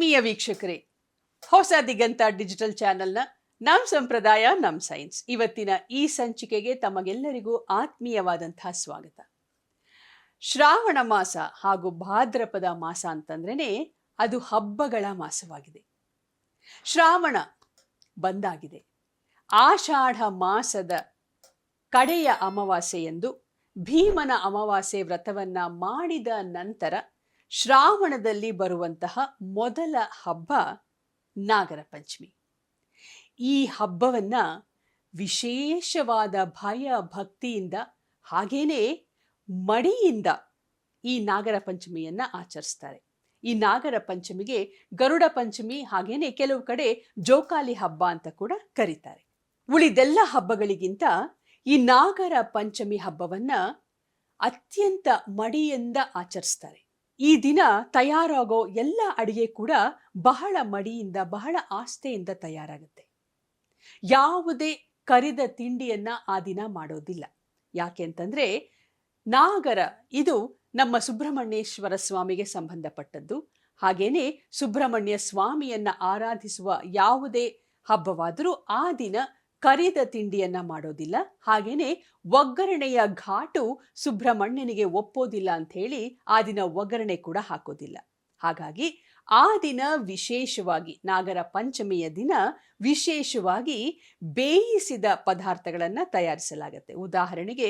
ಆತ್ಮೀಯ ವೀಕ್ಷಕರೇ ಹೊಸ ದಿಗಂತ ಡಿಜಿಟಲ್ ಚಾನೆಲ್ನ ನಮ್ ಸಂಪ್ರದಾಯ, ನಮ್ ಸೈನ್ಸ್. ಇವತ್ತಿನ ಈ ಸಂಚಿಕೆಗೆ ತಮಗೆಲ್ಲರಿಗೂ ಆತ್ಮೀಯವಾದಂತಹ ಸ್ವಾಗತ. ಶ್ರಾವಣ ಮಾಸ ಹಾಗೂ ಭಾದ್ರಪದ ಮಾಸ ಅಂತಂದ್ರೇನೆ ಅದು ಹಬ್ಬಗಳ ಮಾಸವಾಗಿದೆ. ಶ್ರಾವಣ ಬಂದಾಗಿದೆ. ಆಷಾಢ ಮಾಸದ ಕಡೆಯ ಅಮಾವಾಸ್ಯೆಯಂದು ಭೀಮನ ಅಮಾವಾಸ್ಯೆ ವ್ರತವನ್ನ ಮಾಡಿದ ನಂತರ ಶ್ರಾವಣದಲ್ಲಿ ಬರುವಂತಹ ಮೊದಲ ಹಬ್ಬ ನಾಗರ ಪಂಚಮಿ ಈ ಹಬ್ಬವನ್ನ ವಿಶೇಷವಾದ ಭಯ ಭಕ್ತಿಯಿಂದ ಹಾಗೇನೆ ಮಡಿಯಿಂದ ಈ ನಾಗರ ಪಂಚಮಿಯನ್ನ ಆಚರಿಸ್ತಾರೆ. ಈ ನಾಗರ ಪಂಚಮಿಗೆ ಗರುಡ ಪಂಚಮಿ ಹಾಗೇನೆ ಕೆಲವು ಕಡೆ ಜೋಕಾಲಿ ಹಬ್ಬ ಅಂತ ಕೂಡ ಕರೀತಾರೆ. ಉಳಿದೆಲ್ಲ ಹಬ್ಬಗಳಿಗಿಂತ ಈ ನಾಗರ ಪಂಚಮಿ ಹಬ್ಬವನ್ನ ಅತ್ಯಂತ ಮಡಿಯಿಂದ ಆಚರಿಸ್ತಾರೆ. ಈ ದಿನ ತಯಾರಾಗೋ ಎಲ್ಲ ಅಡಿಗೆ ಕೂಡ ಬಹಳ ಮಡಿಯಿಂದ, ಬಹಳ ಆಸ್ಥೆಯಿಂದ ತಯಾರಾಗುತ್ತೆ. ಯಾವುದೇ ಕರಿದ ತಿಂಡಿಯನ್ನ ಆ ದಿನ ಮಾಡೋದಿಲ್ಲ. ಯಾಕೆ ಅಂತಂದ್ರೆ, ನಾಗರ ಇದು ನಮ್ಮ ಸುಬ್ರಹ್ಮಣ್ಯೇಶ್ವರ ಸ್ವಾಮಿಗೆ ಸಂಬಂಧಪಟ್ಟದ್ದು. ಹಾಗೇನೆ ಸುಬ್ರಹ್ಮಣ್ಯ ಸ್ವಾಮಿಯನ್ನ ಆರಾಧಿಸುವ ಯಾವುದೇ ಹಬ್ಬವಾದರೂ ಆ ದಿನ ಕರಿದ ತಿಂಡಿಯನ್ನ ಮಾಡೋದಿಲ್ಲ. ಹಾಗೇನೆ ಒಗ್ಗರಣೆಯ ಘಾಟು ಸುಬ್ರಹ್ಮಣ್ಯನಿಗೆ ಒಪ್ಪೋದಿಲ್ಲ ಅಂತ ಹೇಳಿ ಆ ದಿನ ಒಗ್ಗರಣೆ ಕೂಡ ಹಾಕೋದಿಲ್ಲ. ಹಾಗಾಗಿ ಆ ದಿನ ವಿಶೇಷವಾಗಿ ನಾಗರ ಪಂಚಮಿಯ ದಿನ ವಿಶೇಷವಾಗಿ ಬೇಯಿಸಿದ ಪದಾರ್ಥಗಳನ್ನ ತಯಾರಿಸಲಾಗತ್ತೆ. ಉದಾಹರಣೆಗೆ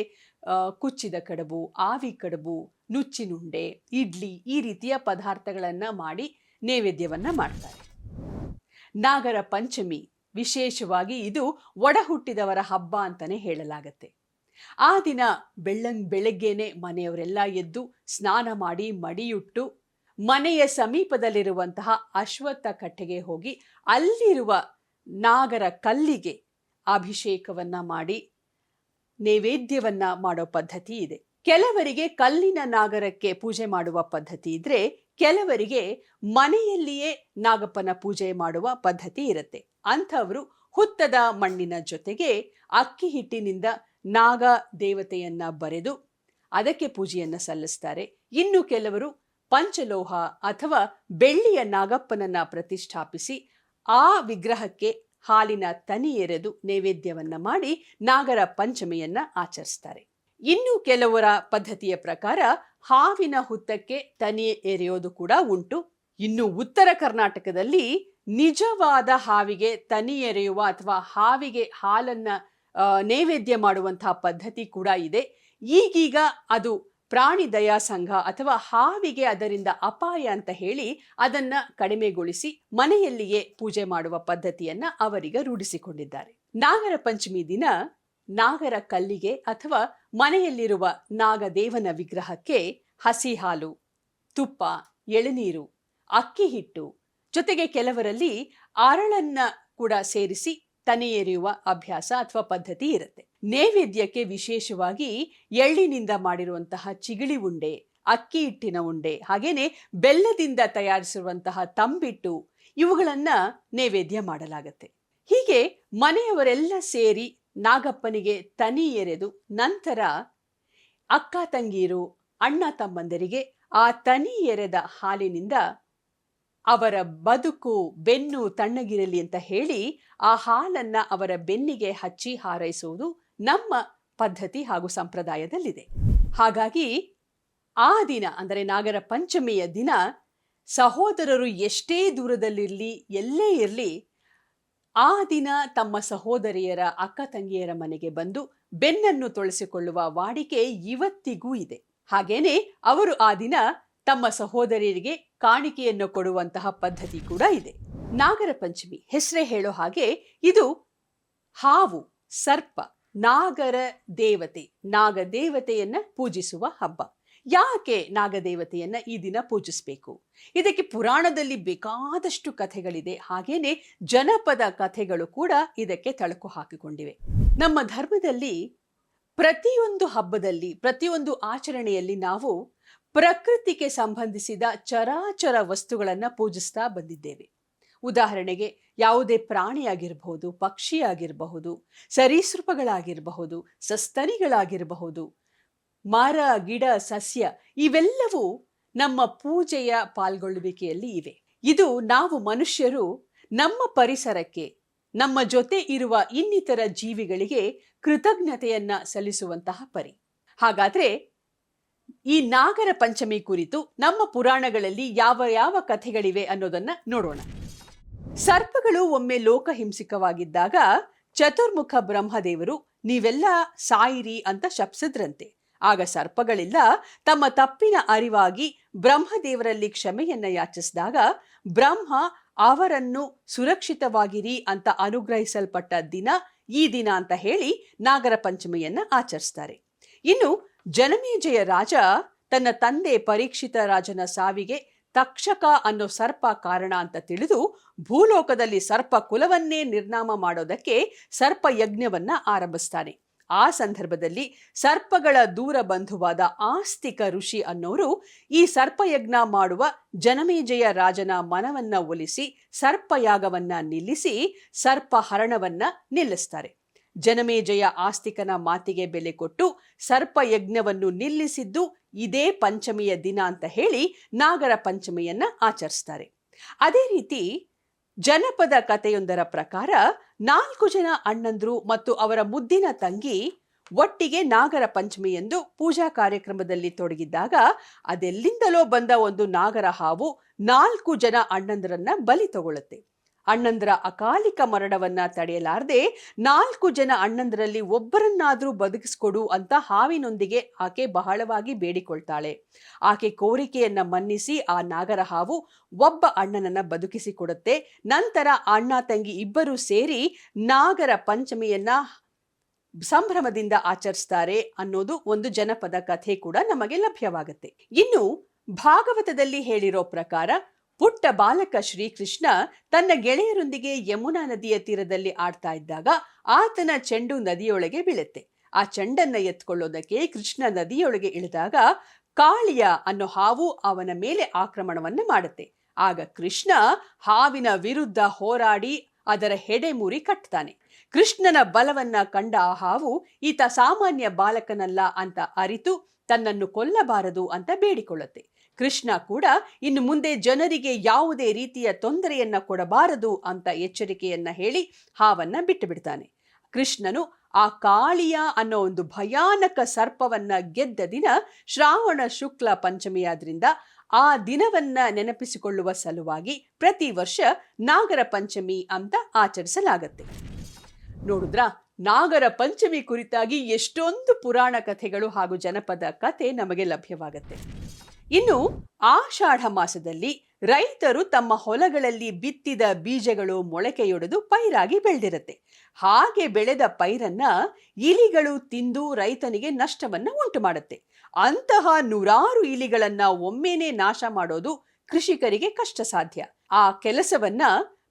ಕುಚ್ಚಿದ ಕಡುಬು, ಆವಿ ಕಡುಬು, ನುಚ್ಚಿನುಂಡೆ, ಇಡ್ಲಿ ಈ ರೀತಿಯ ಪದಾರ್ಥಗಳನ್ನ ಮಾಡಿ ನೈವೇದ್ಯವನ್ನ ಮಾಡ್ತಾರೆ. ನಾಗರ ಪಂಚಮಿ ವಿಶೇಷವಾಗಿ ಇದು ಒಡಹುಟ್ಟಿದವರ ಹಬ್ಬ ಅಂತಾನೆ ಹೇಳಲಾಗತ್ತೆ. ಆ ದಿನ ಬೆಳ್ಳಂಗ್ ಬೆಳಗ್ಗೆನೆ ಮನೆಯವರೆಲ್ಲ ಎದ್ದು ಸ್ನಾನ ಮಾಡಿ ಮಡಿಯುಟ್ಟು ಮನೆಯ ಸಮೀಪದಲ್ಲಿರುವಂತಹ ಅಶ್ವತ್ಥ ಕಟ್ಟೆಗೆ ಹೋಗಿ ಅಲ್ಲಿರುವ ನಾಗರ ಕಲ್ಲಿಗೆ ಅಭಿಷೇಕವನ್ನ ಮಾಡಿ ನೈವೇದ್ಯವನ್ನ ಮಾಡೋ ಪದ್ಧತಿ ಇದೆ. ಕೆಲವರಿಗೆ ಕಲ್ಲಿನ ನಾಗರಕ್ಕೆ ಪೂಜೆ ಮಾಡುವ ಪದ್ಧತಿ ಇದ್ರೆ ಕೆಲವರಿಗೆ ಮನೆಯಲ್ಲಿಯೇ ನಾಗಪ್ಪನ ಪೂಜೆ ಮಾಡುವ ಪದ್ಧತಿ ಇರುತ್ತೆ. ಅಂಥವರು ಹುತ್ತದ ಮಣ್ಣಿನ ಜೊತೆಗೆ ಅಕ್ಕಿ ಹಿಟ್ಟಿನಿಂದ ನಾಗ ದೇವತೆಯನ್ನ ಬರೆದು ಅದಕ್ಕೆ ಪೂಜೆಯನ್ನ ಸಲ್ಲಿಸ್ತಾರೆ. ಇನ್ನು ಕೆಲವರು ಪಂಚಲೋಹ ಅಥವಾ ಬೆಳ್ಳಿಯ ನಾಗಪ್ಪನನ್ನ ಪ್ರತಿಷ್ಠಾಪಿಸಿ ಆ ವಿಗ್ರಹಕ್ಕೆ ಹಾಲಿನ ತನಿ ಎರೆದು ನೈವೇದ್ಯವನ್ನ ಮಾಡಿ ನಾಗರ ಪಂಚಮಿಯನ್ನ ಆಚರಿಸ್ತಾರೆ. ಇನ್ನು ಕೆಲವರ ಪದ್ಧತಿಯ ಪ್ರಕಾರ ಹಾವಿನ ಹುತ್ತಕ್ಕೆ ತನಿ ಎರೆಯೋದು ಕೂಡ ಉಂಟು. ಇನ್ನು ಉತ್ತರ ಕರ್ನಾಟಕದಲ್ಲಿ ನಿಜವಾದ ಹಾವಿಗೆ ತನಿ ಎರೆಯುವ ಅಥವಾ ಹಾವಿಗೆ ಹಾಲನ್ನ ನೈವೇದ್ಯ ಮಾಡುವಂತಹ ಪದ್ಧತಿ ಕೂಡ ಇದೆ. ಈಗೀಗ ಅದು ಪ್ರಾಣಿ ದಯಾ ಸಂಘ ಅಥವಾ ಹಾವಿಗೆ ಅದರಿಂದ ಅಪಾಯ ಅಂತ ಹೇಳಿ ಅದನ್ನ ಕಡಿಮೆಗೊಳಿಸಿ ಮನೆಯಲ್ಲಿಯೇ ಪೂಜೆ ಮಾಡುವ ಪದ್ಧತಿಯನ್ನ ಅವರಿಗೆ ರೂಢಿಸಿಕೊಂಡಿದ್ದಾರೆ. ನಾಗರ ಪಂಚಮಿ ದಿನ ನಾಗರ ಕಲ್ಲಿಗೆ ಅಥವಾ ಮನೆಯಲ್ಲಿರುವ ನಾಗದೇವನ ವಿಗ್ರಹಕ್ಕೆ ಹಸಿ ಹಾಲು, ತುಪ್ಪ, ಎಳನೀರು, ಅಕ್ಕಿ ಹಿಟ್ಟು ಜೊತೆಗೆ ಕೆಲವರಲ್ಲಿ ಅರಳನ್ನ ಕೂಡ ಸೇರಿಸಿ ತನೆ ಅಭ್ಯಾಸ ಅಥವಾ ಪದ್ಧತಿ ಇರುತ್ತೆ. ನೈವೇದ್ಯಕ್ಕೆ ವಿಶೇಷವಾಗಿ ಎಳ್ಳಿನಿಂದ ಮಾಡಿರುವಂತಹ ಚಿಗಿಳಿ ಉಂಡೆ, ಅಕ್ಕಿ ಹಿಟ್ಟಿನ ಉಂಡೆ, ಹಾಗೇನೆ ಬೆಲ್ಲದಿಂದ ತಯಾರಿಸಿರುವಂತಹ ತಂಬಿಟ್ಟು ಇವುಗಳನ್ನ ನೈವೇದ್ಯ ಮಾಡಲಾಗತ್ತೆ. ಹೀಗೆ ಮನೆಯವರೆಲ್ಲ ಸೇರಿ ನಾಗಪ್ಪನಿಗೆ ತನಿ ಎರೆದು ನಂತರ ಅಕ್ಕ ತಂಗಿಯರು, ಅಣ್ಣ ತಮ್ಮಂದರಿಗೆ ಆ ತನಿ ಎರೆದ ಹಾಲಿನಿಂದ ಅವರ ಬದುಕು ಬೆನ್ನು ತಣ್ಣಗಿರಲಿ ಅಂತ ಹೇಳಿ ಆ ಹಾಲನ್ನ ಅವರ ಬೆನ್ನಿಗೆ ಹಚ್ಚಿ ಹಾರೈಸುವುದು ನಮ್ಮ ಪದ್ಧತಿ ಹಾಗೂ ಸಂಪ್ರದಾಯದಲ್ಲಿದೆ. ಹಾಗಾಗಿ ಆ ದಿನ ಅಂದರೆ ನಾಗರ ಪಂಚಮಿಯ ದಿನ ಸಹೋದರರು ಎಷ್ಟೇ ದೂರದಲ್ಲಿರಲಿ, ಎಲ್ಲೇ ಇರಲಿ, ಆ ದಿನ ತಮ್ಮ ಸಹೋದರಿಯರ ಅಕ್ಕ ತಂಗಿಯರ ಮನೆಗೆ ಬಂದು ಬೆನ್ನನ್ನು ತೊಳೆಸಿಕೊಳ್ಳುವ ವಾಡಿಕೆ ಇವತ್ತಿಗೂ ಇದೆ. ಹಾಗೇನೆ ಅವರು ಆ ದಿನ ತಮ್ಮ ಸಹೋದರಿಯರಿಗೆ ಕಾಣಿಕೆಯನ್ನು ಕೊಡುವಂತಹ ಪದ್ಧತಿ ಕೂಡ ಇದೆ. ನಾಗರ ಪಂಚಮಿ ಹೆಸರೇ ಹೇಳೋ ಹಾಗೆ ಇದು ಹಾವು, ಸರ್ಪ, ನಾಗರ ದೇವತೆ, ನಾಗದೇವತೆಯನ್ನ ಪೂಜಿಸುವ ಹಬ್ಬ. ಯಾಕೆ ನಾಗದೇವತೆಯನ್ನ ಈ ದಿನ ಪೂಜಿಸಬೇಕು? ಇದಕ್ಕೆ ಪುರಾಣದಲ್ಲಿ ಬೇಕಾದಷ್ಟು ಕಥೆಗಳಿದೆ. ಹಾಗೇನೆ ಜನಪದ ಕಥೆಗಳು ಕೂಡ ಇದಕ್ಕೆ ತಳಕು ಹಾಕಿಕೊಂಡಿವೆ. ನಮ್ಮ ಧರ್ಮದಲ್ಲಿ ಪ್ರತಿಯೊಂದು ಹಬ್ಬದಲ್ಲಿ, ಪ್ರತಿಯೊಂದು ಆಚರಣೆಯಲ್ಲಿ ನಾವು ಪ್ರಕೃತಿಗೆ ಸಂಬಂಧಿಸಿದ ಚರಾಚರ ವಸ್ತುಗಳನ್ನು ಪೂಜಿಸ್ತಾ ಬಂದಿದ್ದೇವೆ. ಉದಾಹರಣೆಗೆ ಯಾವುದೇ ಪ್ರಾಣಿಯಾಗಿರಬಹುದು, ಪಕ್ಷಿಯಾಗಿರಬಹುದು, ಸರೀಸೃಪಗಳಾಗಿರಬಹುದು, ಸಸ್ತನಿಗಳಾಗಿರಬಹುದು, ಮರ, ಗಿಡ, ಸಸ್ಯ ಇವೆಲ್ಲವೂ ನಮ್ಮ ಪೂಜೆಯ ಪಾಲ್ಗೊಳ್ಳುವಿಕೆಯಲ್ಲಿ ಇವೆ. ಇದು ನಾವು ಮನುಷ್ಯರು ನಮ್ಮ ಪರಿಸರಕ್ಕೆ, ನಮ್ಮ ಜೊತೆ ಇರುವ ಇನ್ನಿತರ ಜೀವಿಗಳಿಗೆ ಕೃತಜ್ಞತೆಯನ್ನ ಸಲ್ಲಿಸುವಂತಹ ಪರಿ. ಹಾಗಾದ್ರೆ ಈ ನಾಗರ ಪಂಚಮಿ ಕುರಿತು ನಮ್ಮ ಪುರಾಣಗಳಲ್ಲಿ ಯಾವ ಯಾವ ಕಥೆಗಳಿವೆ ಅನ್ನೋದನ್ನ ನೋಡೋಣ. ಸರ್ಪಗಳು ಒಮ್ಮೆ ಲೋಕ ಹಿಂಸಿಕವಾಗಿದ್ದಾಗ ಚತುರ್ಮುಖ ಬ್ರಹ್ಮದೇವರು, ನೀವೆಲ್ಲ ಸಾಯಿರಿ ಅಂತ ಶಪ್ಸಿದ್ರಂತೆ. ಆಗ ಸರ್ಪಗಳೆಲ್ಲ ತಮ್ಮ ತಪ್ಪಿನ ಅರಿವಾಗಿ ಬ್ರಹ್ಮದೇವರಲ್ಲಿ ಕ್ಷಮೆಯನ್ನ ಯಾಚಿಸಿದಾಗ, ಬ್ರಹ್ಮ, ಅವರನ್ನು ಸುರಕ್ಷಿತವಾಗಿರಿ ಅಂತ ಅನುಗ್ರಹಿಸಲ್ಪಟ್ಟ ದಿನ ಈ ದಿನ ಅಂತ ಹೇಳಿ ನಾಗರ ಪಂಚಮಿಯನ್ನ ಆಚರಿಸ್ತಾರೆ. ಇನ್ನು ಜನಮೇಜಯ ರಾಜ ತನ್ನ ತಂದೆ ಪರೀಕ್ಷಿತ ರಾಜನ ಸಾವಿಗೆ ತಕ್ಷಕ ಅನ್ನೋ ಸರ್ಪ ಕಾರಣ ಅಂತ ತಿಳಿದು ಭೂಲೋಕದಲ್ಲಿ ಸರ್ಪ ಕುಲವನ್ನೇ ನಿರ್ನಾಮ ಮಾಡೋದಕ್ಕೆ ಸರ್ಪ ಯಜ್ಞವನ್ನ ಆರಂಭಿಸ್ತಾನೆ. ಆ ಸಂದರ್ಭದಲ್ಲಿ ಸರ್ಪಗಳ ದೂರ ಬಂಧುವಾದ ಆಸ್ತಿಕ ಋಷಿ ಅನ್ನೋರು ಈ ಸರ್ಪಯಜ್ಞ ಮಾಡುವ ಜನಮೇಜಯ ರಾಜನ ಮನವನ್ನ ಒಲಿಸಿ ಸರ್ಪಯಾಗವನ್ನ ನಿಲ್ಲಿಸಿ ಸರ್ಪ ಹರಣವನ್ನ ನಿಲ್ಲಿಸ್ತಾರೆ. ಜನಮೇಜಯ ಆಸ್ತಿಕನ ಮಾತಿಗೆ ಬೆಲೆ ಕೊಟ್ಟು ಸರ್ಪಯಜ್ಞವನ್ನು ನಿಲ್ಲಿಸಿದ್ದು ಇದೇ ಪಂಚಮಿಯ ದಿನ ಅಂತ ಹೇಳಿ ನಾಗರ ಪಂಚಮಿಯನ್ನ ಆಚರಿಸ್ತಾರೆ. ಅದೇ ರೀತಿ ಜನಪದ ಕಥೆಯೊಂದರ ಪ್ರಕಾರ ನಾಲ್ಕು ಜನ ಅಣ್ಣಂದ್ರು ಮತ್ತು ಅವರ ಮುದ್ದಿನ ತಂಗಿ ಒಟ್ಟಿಗೆ ನಾಗರ ಪಂಚಮಿಯಂದು ಪೂಜಾ ಕಾರ್ಯಕ್ರಮದಲ್ಲಿ ತೊಡಗಿದ್ದಾಗ ಅದೆಲ್ಲಿಂದಲೋ ಬಂದ ಒಂದು ನಾಗರ ಹಾವು ನಾಲ್ಕು ಜನ ಅಣ್ಣಂದರನ್ನ ಬಲಿ ತಗೊಳ್ಳುತ್ತೆ. ಅಣ್ಣಂದ್ರ ಅಕಾಲಿಕ ಮರಣವನ್ನ ತಡೆಯಲಾರದೆ ನಾಲ್ಕು ಜನ ಅಣ್ಣಂದರಲ್ಲಿ ಒಬ್ಬರನ್ನಾದರೂ ಬದುಕಿಸ್ಕೊಡು ಅಂತ ಹಾವಿನೊಂದಿಗೆ ಆಕೆ ಬಹಳವಾಗಿ ಬೇಡಿಕೊಳ್ತಾಳೆ. ಆಕೆ ಕೋರಿಕೆಯನ್ನ ಮನ್ನಿಸಿ ಆ ನಾಗರ ಹಾವು ಒಬ್ಬ ಅಣ್ಣನನ್ನ ಬದುಕಿಸಿಕೊಡುತ್ತೆ. ನಂತರ ಅಣ್ಣ ತಂಗಿ ಇಬ್ಬರು ಸೇರಿ ನಾಗರ ಪಂಚಮಿಯನ್ನ ಸಂಭ್ರಮದಿಂದ ಆಚರಿಸ್ತಾರೆ ಅನ್ನೋದು ಒಂದು ಜನಪದ ಕಥೆ ಕೂಡ ನಮಗೆ ಲಭ್ಯವಾಗುತ್ತೆ. ಇನ್ನು ಭಾಗವತದಲ್ಲಿ ಹೇಳಿರೋ ಪ್ರಕಾರ ಪುಟ್ಟ ಬಾಲಕ ಶ್ರೀಕೃಷ್ಣ ತನ್ನ ಗೆಳೆಯರೊಂದಿಗೆ ಯಮುನಾ ನದಿಯ ತೀರದಲ್ಲಿ ಆಡ್ತಾ ಇದ್ದಾಗ ಆತನ ಚೆಂಡು ನದಿಯೊಳಗೆ ಬೀಳುತ್ತೆ. ಆ ಚೆಂಡನ್ನ ಎತ್ಕೊಳ್ಳೋದಕ್ಕೆ ಕೃಷ್ಣ ನದಿಯೊಳಗೆ ಇಳಿದಾಗ ಕಾಳಿಯ ಅನ್ನೋ ಹಾವು ಅವನ ಮೇಲೆ ಆಕ್ರಮಣವನ್ನ ಮಾಡುತ್ತೆ. ಆಗ ಕೃಷ್ಣ ಹಾವಿನ ವಿರುದ್ಧ ಹೋರಾಡಿ ಅದರ ಹೆಡೆ ಮುರಿ ಕಟ್ತಾನೆ. ಕೃಷ್ಣನ ಬಲವನ್ನ ಕಂಡ ಆ ಹಾವು ಈತ ಸಾಮಾನ್ಯ ಬಾಲಕನಲ್ಲ ಅಂತ ಅರಿತು ತನ್ನನ್ನು ಕೊಲ್ಲಬಾರದು ಅಂತ ಬೇಡಿಕೊಳ್ಳುತ್ತೆ. ಕೃಷ್ಣ ಕೂಡ ಇನ್ನು ಮುಂದೆ ಜನರಿಗೆ ಯಾವುದೇ ರೀತಿಯ ತೊಂದರೆಯನ್ನ ಕೊಡಬಾರದು ಅಂತ ಎಚ್ಚರಿಕೆಯನ್ನ ಹೇಳಿ ಹಾವನ್ನ ಬಿಟ್ಟು ಬಿಡ್ತಾನೆ ಕೃಷ್ಣನು ಆ ಕಾಳಿಯ ಅನ್ನೋ ಒಂದು ಭಯಾನಕ ಸರ್ಪವನ್ನ ಗೆದ್ದ ದಿನ ಶ್ರಾವಣ ಶುಕ್ಲ ಪಂಚಮಿಯಾದ್ರಿಂದ ಆ ದಿನವನ್ನ ನೆನಪಿಸಿಕೊಳ್ಳುವ ಸಲುವಾಗಿ ಪ್ರತಿ ವರ್ಷ ನಾಗರ ಪಂಚಮಿ ಅಂತ ಆಚರಿಸಲಾಗತ್ತೆ. ನೋಡಿದ್ರಾ, ನಾಗರ ಪಂಚಮಿ ಕುರಿತಾಗಿ ಎಷ್ಟೊಂದು ಪುರಾಣ ಕಥೆಗಳು ಹಾಗೂ ಜನಪದ ಕಥೆ ನಮಗೆ ಲಭ್ಯವಾಗತ್ತೆ. ಇನ್ನು ಆಷಾಢ ಮಾಸದಲ್ಲಿ ರೈತರು ತಮ್ಮ ಹೊಲಗಳಲ್ಲಿ ಬಿತ್ತಿದ ಬೀಜಗಳು ಮೊಳಕೆಯೊಡೆದು ಪೈರಾಗಿ ಬೆಳೆದಿರುತ್ತೆ. ಹಾಗೆ ಬೆಳೆದ ಪೈರನ್ನ ಇಲಿಗಳು ತಿಂದು ರೈತನಿಗೆ ನಷ್ಟವನ್ನ ಉಂಟು ಮಾಡುತ್ತೆ ಅಂತಹ ನೂರಾರು ಇಲಿಗಳನ್ನ ಒಮ್ಮೆನೆ ನಾಶ ಮಾಡೋದು ಕೃಷಿಕರಿಗೆ ಕಷ್ಟ ಸಾಧ್ಯ ಆ ಕೆಲಸವನ್ನ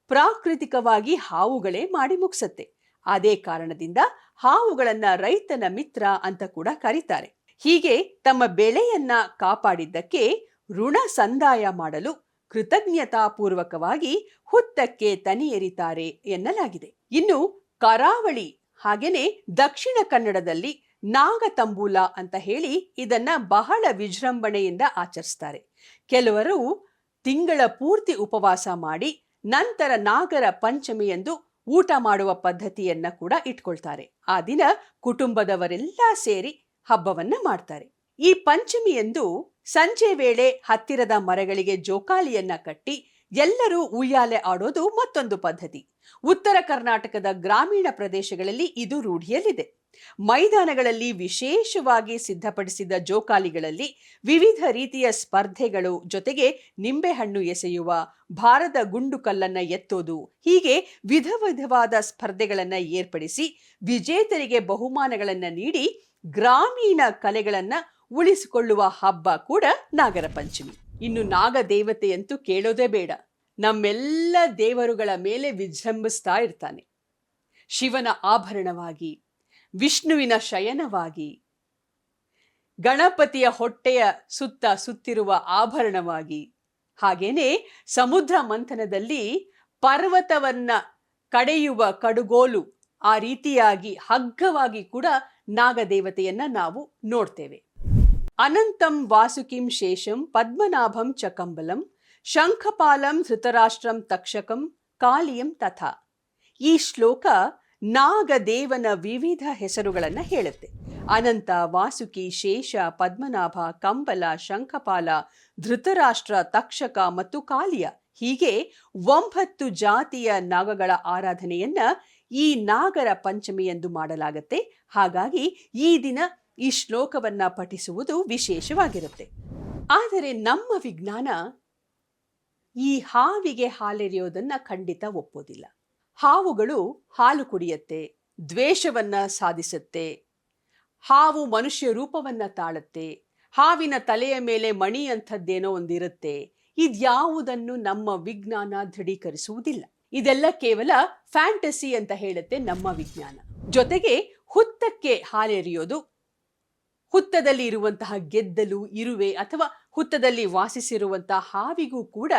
ಪ್ರಾಕೃತಿಕವಾಗಿ ಹಾವುಗಳೇ ಮಾಡಿ ಮುಗಿಸುತ್ತೆ. ಅದೇ ಕಾರಣದಿಂದ ಹಾವುಗಳನ್ನ ರೈತನ ಮಿತ್ರ ಅಂತ ಕೂಡ ಕರೀತಾರೆ. ಹೀಗೆ ತಮ್ಮ ಬೆಳೆಯನ್ನ ಕಾಪಾಡಿದ್ದಕ್ಕೆ ಋಣ ಸಂದಾಯ ಮಾಡಲು ಕೃತಜ್ಞತಾಪೂರ್ವಕವಾಗಿ ಹುತ್ತಕ್ಕೆ ತನಿ ಎರಿತಾರೆ ಎನ್ನಲಾಗಿದೆ. ಇನ್ನು ಕರಾವಳಿ ಹಾಗೇನೆ ದಕ್ಷಿಣ ಕನ್ನಡದಲ್ಲಿ ನಾಗತಂಬೂಲ ಅಂತ ಹೇಳಿ ಇದನ್ನ ಬಹಳ ವಿಜೃಂಭಣೆಯಿಂದ ಆಚರಿಸ್ತಾರೆ. ಕೆಲವರು ತಿಂಗಳ ಪೂರ್ತಿ ಉಪವಾಸ ಮಾಡಿ ನಂತರ ನಾಗರ ಪಂಚಮಿಯಂದು ಊಟ ಮಾಡುವ ಪದ್ಧತಿಯನ್ನ ಕೂಡ ಇಟ್ಕೊಳ್ತಾರೆ. ಆ ದಿನ ಕುಟುಂಬದವರೆಲ್ಲ ಸೇರಿ ಹಬ್ಬವನ್ನ ಮಾಡ್ತಾರೆ. ಈ ಪಂಚಮಿಯಂದು ಸಂಜೆ ವೇಳೆ ಹತ್ತಿರದ ಮರಗಳಿಗೆ ಜೋಕಾಲಿಯನ್ನ ಕಟ್ಟಿ ಎಲ್ಲರೂ ಉಯ್ಯಾಲೆ ಆಡೋದು ಮತ್ತೊಂದು ಪದ್ಧತಿ. ಉತ್ತರ ಕರ್ನಾಟಕದ ಗ್ರಾಮೀಣ ಪ್ರದೇಶಗಳಲ್ಲಿ ಇದು ರೂಢಿಯಲ್ಲಿದೆ. ಮೈದಾನಗಳಲ್ಲಿ ವಿಶೇಷವಾಗಿ ಸಿದ್ಧಪಡಿಸಿದ ಜೋಕಾಲಿಗಳಲ್ಲಿ ವಿವಿಧ ರೀತಿಯ ಸ್ಪರ್ಧೆಗಳು ಜೊತೆಗೆ ನಿಂಬೆಹಣ್ಣು ಎಸೆಯುವ, ಭಾರದ ಗುಂಡು ಕಲ್ಲನ್ನ ಎತ್ತೋದು, ಹೀಗೆ ವಿಧ ವಿಧವಾದ ಸ್ಪರ್ಧೆಗಳನ್ನ ಏರ್ಪಡಿಸಿ ವಿಜೇತರಿಗೆ ಬಹುಮಾನಗಳನ್ನ ನೀಡಿ ಗ್ರಾಮೀಣ ಕಲೆಗಳನ್ನ ಉಳಿಸಿಕೊಳ್ಳುವ ಹಬ್ಬ ಕೂಡ ನಾಗರ ಪಂಚಮಿ. ಇನ್ನು ನಾಗದೇವತೆಯಂತೂ ಕೇಳೋದೇ ಬೇಡ. ನಮ್ಮೆಲ್ಲ ದೇವರುಗಳ ಮೇಲೆ ವಿಜೃಂಭಿಸ್ತಾ ಇರ್ತಾನೆ. ಶಿವನ ಆಭರಣವಾಗಿ ವಿಷ್ಣುವಿನ ಶಯನವಾಗಿ. ಗಣಪತಿಯ ಹೊಟ್ಟೆಯ ಸುತ್ತ ಸುತ್ತಿರುವ ಆಭರಣವಾಗಿ. ಹಾಗೇನೆ ಸಮುದ್ರ ಮಂಥನದಲ್ಲಿ ಪರ್ವತವನ್ನ ಕಡೆಯುವ ಕಡುಗೋಲು ಆ ರೀತಿಯಾಗಿ ಹಗ್ಗವಾಗಿ ಕೂಡ ನಾಗದೇವತೆಯನ್ನ ನಾವು ನೋಡ್ತೇವೆ. ಅನಂತಂ ವಾಸುಕಿಂ ಶೇಷಂ ಪದ್ಮನಾಭಂ ಚಕಂಬಲಂ ಕಂಬಲಂ ಶಂಖಪಾಲಂ ಧೃತರಾಷ್ಟ್ರಂ ತಕ್ಷಕಂ ಕಾಲಿಯಂ ತಥಾ. ಈ ಶ್ಲೋಕ ನಾಗದೇವನ ವಿವಿಧ ಹೆಸರುಗಳನ್ನು ಹೇಳುತ್ತೆ. ಅನಂತ, ವಾಸುಕಿ, ಶೇಷ, ಪದ್ಮನಾಭ, ಕಂಬಲ, ಶಂಖಪಾಲ, ಧೃತರಾಷ್ಟ್ರ, ತಕ್ಷಕ ಮತ್ತು ಕಾಲಿಯ. ಹೀಗೆ ಒಂಬತ್ತು ಜಾತಿಯ ನಾಗಗಳ ಆರಾಧನೆಯನ್ನ ಈ ನಾಗರ ಪಂಚಮಿ ಎಂದು ಮಾಡಲಾಗುತ್ತೆ. ಹಾಗಾಗಿ ಈ ದಿನ ಈ ಶ್ಲೋಕವನ್ನ ಪಠಿಸುವುದು ವಿಶೇಷವಾಗಿರುತ್ತೆ. ಆದರೆ ನಮ್ಮ ವಿಜ್ಞಾನ ಈ ಹಾವಿಗೆ ಹಾಲೆರೆಯೋದನ್ನ ಖಂಡಿತ ಒಪ್ಪೋದಿಲ್ಲ. ಹಾವುಗಳು ಹಾಲು ಕುಡಿಯತ್ತೆ, ದ್ವೇಷವನ್ನ ಸಾಧಿಸುತ್ತೆ, ಹಾವು ಮನುಷ್ಯ ರೂಪವನ್ನ ತಾಳುತ್ತೆ, ಹಾವಿನ ತಲೆಯ ಮೇಲೆ ಮಣಿ ಅಂಥದ್ದೇನೋ ಒಂದಿರುತ್ತೆ, ಇದ್ಯಾವುದನ್ನು ನಮ್ಮ ವಿಜ್ಞಾನ ದೃಢೀಕರಿಸುವುದಿಲ್ಲ. ಇದೆಲ್ಲ ಕೇವಲ ಫ್ಯಾಂಟಸಿ ಅಂತ ಹೇಳುತ್ತೆ ನಮ್ಮ ವಿಜ್ಞಾನ. ಜೊತೆಗೆ ಹುತ್ತಕ್ಕೆ ಹಾಲೆರಿಯೋದು, ಹುತ್ತದಲ್ಲಿ ಇರುವಂತಹ ಗೆದ್ದಲು, ಇರುವೆ ಅಥವಾ ಹುತ್ತದಲ್ಲಿ ವಾಸಿಸಿರುವಂತಹ ಹಾವಿಗೂ ಕೂಡ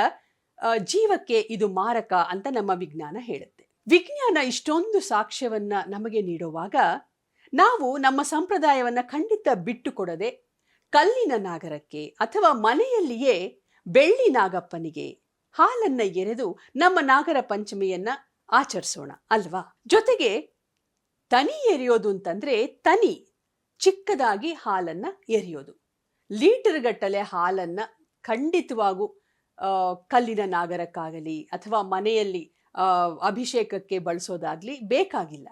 ಜೀವಕ್ಕೆ ಇದು ಮಾರಕ ಅಂತ ನಮ್ಮ ವಿಜ್ಞಾನ ಹೇಳುತ್ತೆ. ವಿಜ್ಞಾನ ಇಷ್ಟೊಂದು ಸಾಕ್ಷ್ಯವನ್ನ ನಮಗೆ ನೀಡುವಾಗ ನಾವು ನಮ್ಮ ಸಂಪ್ರದಾಯವನ್ನ ಖಂಡಿತ ಬಿಟ್ಟುಕೊಡದೆ ಕಲ್ಲಿನ ನಾಗರಕ್ಕೆ ಅಥವಾ ಮನೆಯಲ್ಲಿಯೇ ಬೆಳ್ಳಿ ನಾಗಪ್ಪನಿಗೆ ಹಾಲನ್ನ ಎರೆದು ನಮ್ಮ ನಾಗರ ಪಂಚಮಿಯನ್ನ ಆಚರಿಸೋಣ, ಅಲ್ವಾ? ಜೊತೆಗೆ ತನಿ ಎರೆಯೋದು ಅಂತಂದ್ರೆ ತನಿ ಚಿಕ್ಕದಾಗಿ ಹಾಲನ್ನ ಎರೆಯೋದು. ಲೀಟರ್ ಗಟ್ಟಲೆ ಹಾಲನ್ನ ಖಂಡಿತವಾಗೂ ಕಲ್ಲಿನ ನಾಗರಕ್ಕಾಗಲಿ ಅಥವಾ ಮನೆಯಲ್ಲಿ ಅಭಿಷೇಕಕ್ಕೆ ಬಳಸೋದಾಗ್ಲಿ ಬೇಕಾಗಿಲ್ಲ.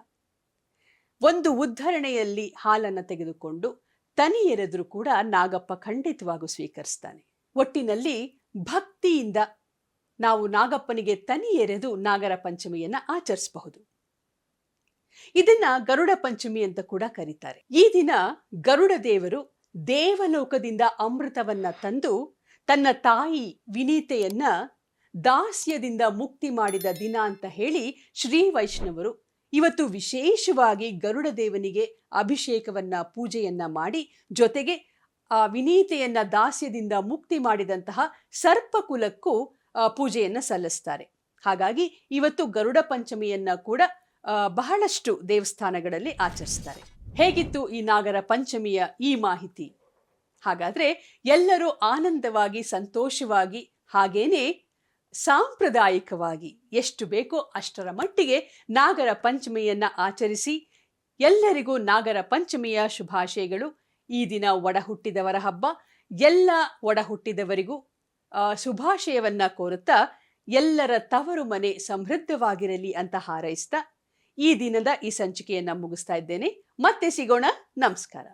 ಒಂದು ಉದ್ಧರಣೆಯಲ್ಲಿ ಹಾಲನ್ನು ತೆಗೆದುಕೊಂಡು ತನಿ ಎರೆದರೂ ಕೂಡ ನಾಗಪ್ಪ ಖಂಡಿತವಾಗೂ ಸ್ವೀಕರಿಸ್ತಾನೆ. ಒಟ್ಟಿನಲ್ಲಿ ಭಕ್ತಿಯಿಂದ ನಾವು ನಾಗಪ್ಪನಿಗೆ ತನಿ ಎರೆದು ನಾಗರ ಪಂಚಮಿಯನ್ನ ಆಚರಿಸಬಹುದು. ಇದನ್ನ ಗರುಡ ಪಂಚಮಿ ಅಂತ ಕೂಡ ಕರೀತಾರೆ. ಈ ದಿನ ಗರುಡ ದೇವರು ದೇವಲೋಕದಿಂದ ಅಮೃತವನ್ನ ತಂದು ತನ್ನ ತಾಯಿ ವಿನೀತೆಯನ್ನ ದಾಸ್ಯದಿಂದ ಮುಕ್ತಿ ಮಾಡಿದ ದಿನ ಅಂತ ಹೇಳಿ ಶ್ರೀ ವೈಷ್ಣವರು. ಇವತ್ತು ವಿಶೇಷವಾಗಿ ಗರುಡ ದೇವನಿಗೆ ಅಭಿಷೇಕವನ್ನ, ಪೂಜೆಯನ್ನ ಮಾಡಿ, ಜೊತೆಗೆ ಆ ವಿನೀತೆಯನ್ನ ದಾಸ್ಯದಿಂದ ಮುಕ್ತಿ ಮಾಡಿದಂತಹ ಸರ್ಪಕುಲಕ್ಕೂ ಪೂಜೆಯನ್ನ ಸಲ್ಲಿಸ್ತಾರೆ. ಹಾಗಾಗಿ ಇವತ್ತು ಗರುಡ ಪಂಚಮಿಯನ್ನ ಕೂಡ ಬಹಳಷ್ಟು ದೇವಸ್ಥಾನಗಳಲ್ಲಿ ಆಚರಿಸ್ತಾರೆ. ಹೇಗಿತ್ತು ಈ ನಾಗರ ಪಂಚಮಿಯ ಈ ಮಾಹಿತಿ? ಹಾಗಾದ್ರೆ ಎಲ್ಲರೂ ಆನಂದವಾಗಿ, ಸಂತೋಷವಾಗಿ ಹಾಗೇನೆ ಸಾಂಪ್ರದಾಯಿಕವಾಗಿ ಎಷ್ಟು ಬೇಕೋ ಅಷ್ಟರ ಮಟ್ಟಿಗೆ ನಾಗರ ಪಂಚಮಿಯನ್ನ ಆಚರಿಸಿ ಎಲ್ಲರಿಗೂ ನಾಗರ ಪಂಚಮಿಯ ಶುಭಾಶಯಗಳು. ಈ ದಿನ ಒಡ ಹುಟ್ಟಿದವರ ಹಬ್ಬ. ಎಲ್ಲ ಒಡ ಹುಟ್ಟಿದವರಿಗೂ ಶುಭಾಶಯವನ್ನ ಕೋರುತ್ತಾ ಎಲ್ಲರ ತವರು ಮನೆ ಸಮೃದ್ಧವಾಗಿರಲಿ ಅಂತ ಹಾರೈಸ್ತಾ ಈ ದಿನದ ಈ ಸಂಚಿಕೆಯನ್ನ ಮುಗಿಸ್ತಾ ಇದ್ದೇನೆ. ಮತ್ತೆ ಸಿಗೋಣ. ನಮಸ್ಕಾರ.